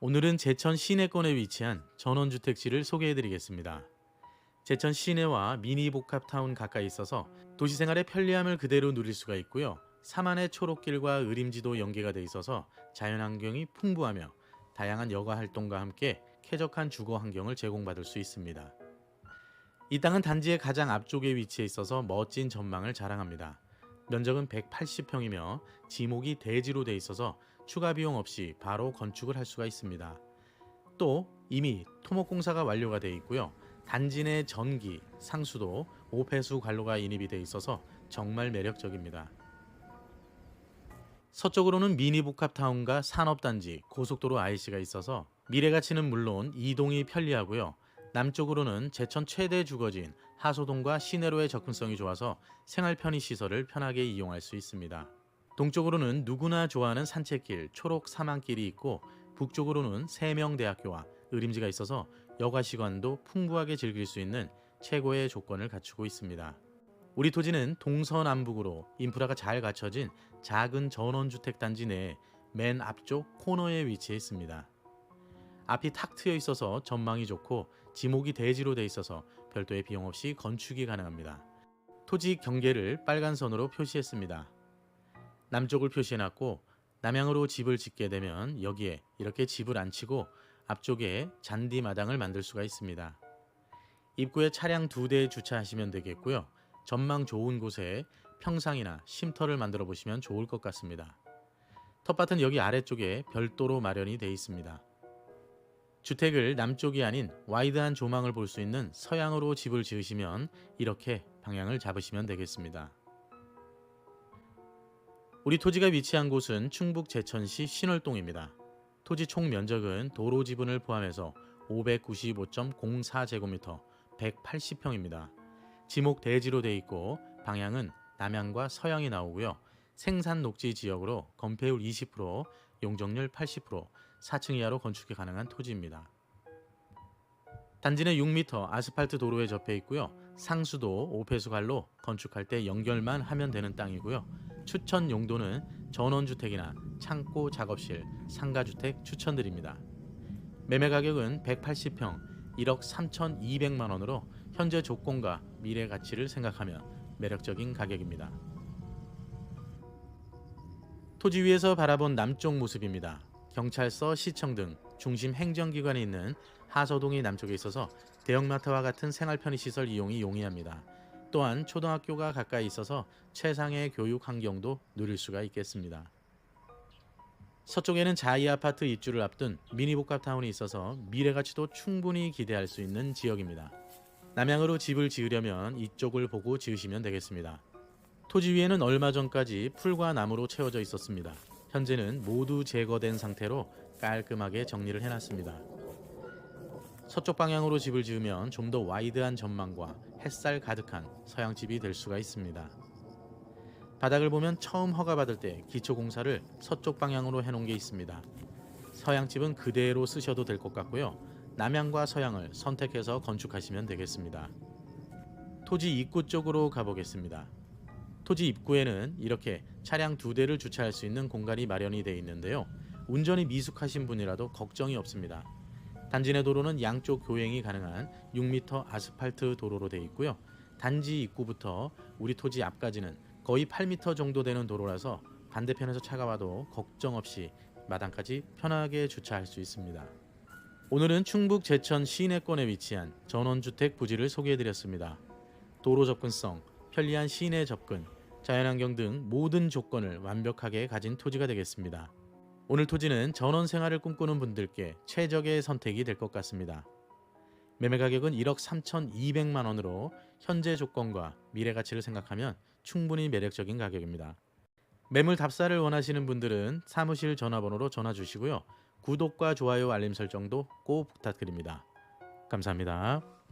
오늘은 제천 시내권에 위치한 전원주택지를 소개해드리겠습니다. 제천 시내와 미니 복합타운 가까이 있어서 도시생활의 편리함을 그대로 누릴 수가 있고요. 사만의 초록길과 의림지도 연계가 돼 있어서 자연환경이 풍부하며 다양한 여가 활동과 함께 쾌적한 주거 환경을 제공받을 수 있습니다. 이 땅은 단지의 가장 앞쪽에 위치해 있어서 멋진 전망을 자랑합니다. 면적은 180평이며 지목이 대지로 돼 있어서 추가 비용 없이 바로 건축을 할 수가 있습니다. 또 이미 토목 공사가 완료가 돼 있고요. 단지 내 전기, 상수도, 오폐수 관로가 인입이 돼 있어서 정말 매력적입니다. 서쪽으로는 미니 복합타운과 산업단지, 고속도로 IC가 있어서 미래 가치는 물론 이동이 편리하고요. 남쪽으로는 제천 최대 주거지인 하소동과 시내로의 접근성이 좋아서 생활 편의 시설을 편하게 이용할 수 있습니다. 동쪽으로는 누구나 좋아하는 산책길 초록 사망길이 있고 북쪽으로는 세명대학교와 의림지가 있어서 여가 시간도 풍부하게 즐길 수 있는 최고의 조건을 갖추고 있습니다. 우리 토지는 동서남북으로 인프라가 잘 갖춰진 작은 전원주택 단지 내맨 앞쪽 코너에 위치해 있습니다. 앞이 탁 트여 있어서 전망이 좋고 지목이 대지로 돼 있어서 별도의 비용 없이 건축이 가능합니다. 토지 경계를 빨간 선으로 표시했습니다. 남쪽을 표시해놨고 남향으로 집을 짓게 되면 여기에 이렇게 집을 안치고 앞쪽에 잔디 마당을 만들 수가 있습니다. 입구에 차량 두 대 주차하시면 되겠고요. 전망 좋은 곳에 평상이나 쉼터를 만들어 보시면 좋을 것 같습니다. 텃밭은 여기 아래쪽에 별도로 마련이 되어 있습니다. 주택을 남쪽이 아닌 와이드한 조망을 볼 수 있는 서양으로 집을 지으시면 이렇게 방향을 잡으시면 되겠습니다. 우리 토지가 위치한 곳은 충북 제천시 신월동입니다. 토지 총 면적은 도로 지분을 포함해서 595.04제곱미터 180평입니다. 지목 대지로 돼 있고 방향은 남향과 서향이 나오고요. 생산 녹지 지역으로 건폐율 20%, 용적률 80%, 4층 이하로 건축이 가능한 토지입니다. 단지 내 6m 아스팔트 도로에 접해 있고요. 상수도 오폐수 관로 건축할 때 연결만 하면 되는 땅이고요. 추천 용도는 전원주택이나 창고 작업실, 상가주택 추천드립니다. 매매 가격은 180평 1억 3,200만 원으로 현재 조건과 미래 가치를 생각하면 매력적인 가격입니다. 토지 위에서 바라본 남쪽 모습입니다. 경찰서, 시청 등 중심 행정기관이 있는 하서동이 남쪽에 있어서 대형마트와 같은 생활 편의 시설 이용이 용이합니다. 또한 초등학교가 가까이 있어서 최상의 교육 환경도 누릴 수가 있겠습니다. 서쪽에는 자이 아파트 입주를 앞둔 미니 복합타운이 있어서 미래 가치도 충분히 기대할 수 있는 지역입니다. 남향으로 집을 지으려면 이쪽을 보고 지으시면 되겠습니다. 토지 위에는 얼마 전까지 풀과 나무로 채워져 있었습니다. 현재는 모두 제거된 상태로 깔끔하게 정리를 해놨습니다. 서쪽 방향으로 집을 지으면 좀 더 와이드한 전망과 햇살 가득한 서양집이 될 수가 있습니다. 바닥을 보면 처음 허가받을 때 기초 공사를 서쪽 방향으로 해놓은 게 있습니다. 서양집은 그대로 쓰셔도 될 것 같고요. 남향과 서양을 선택해서 건축하시면 되겠습니다. 토지 입구 쪽으로 가보겠습니다. 토지 입구에는 이렇게 차량 두 대를 주차할 수 있는 공간이 마련이 되어 있는데요. 운전이 미숙하신 분이라도 걱정이 없습니다. 단지 내 도로는 양쪽 교행이 가능한 6m 아스팔트 도로로 되어 있고요. 단지 입구부터 우리 토지 앞까지는 거의 8m 정도 되는 도로라서 반대편에서 차가 와도 걱정 없이 마당까지 편하게 주차할 수 있습니다. 오늘은 충북 제천 시내권에 위치한 전원주택 부지를 소개해드렸습니다. 도로 접근성, 편리한 시내 접근, 자연환경 등 모든 조건을 완벽하게 가진 토지가 되겠습니다. 오늘 토지는 전원 생활을 꿈꾸는 분들께 최적의 선택이 될 것 같습니다. 매매 가격은 1억 3,200만 원으로 현재 조건과 미래 가치를 생각하면 충분히 매력적인 가격입니다. 매물 답사를 원하시는 분들은 사무실 전화번호로 전화 주시고요. 구독과 좋아요 알림 설정도 꼭 부탁드립니다. 감사합니다.